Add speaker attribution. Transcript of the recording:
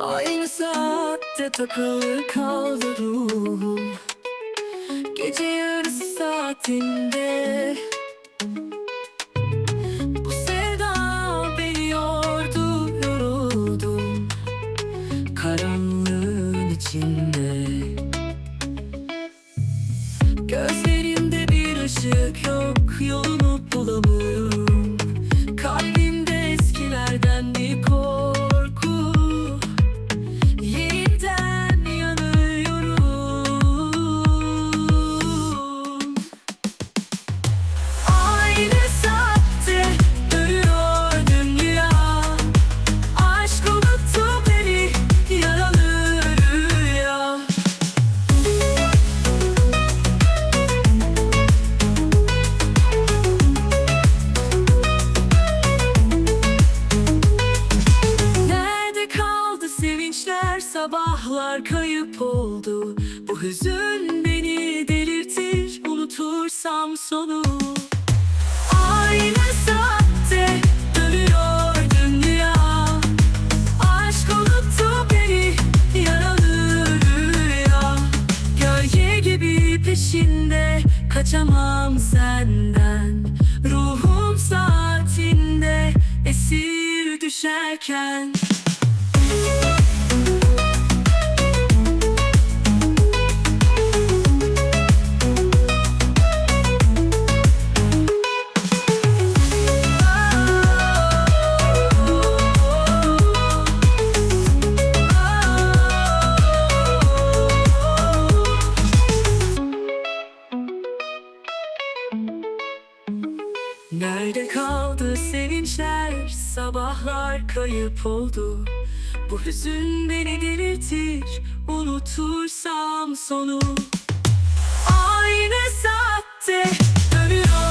Speaker 1: Aynı saatte takılı kaldı ruhum. Gece yarısı saatinde. Bu sevda beni yordu yoruldum. Karanlığın içinde. Gözlerimde sabahlar kayıp oldu. Bu hüzün beni delirtir unutursam sonu. Aynı saatte dönüyor dünya. Aşk unuttu beni yaralı rüya. Gölge gibi peşinde kaçamam senden. Ruhum saatinde esir düşerken Nerede kaldı sevinçler, sabahlar kayıp oldu. Bu hüzün beni delirtir, unutursam sonu. Aynı saatte dönüyor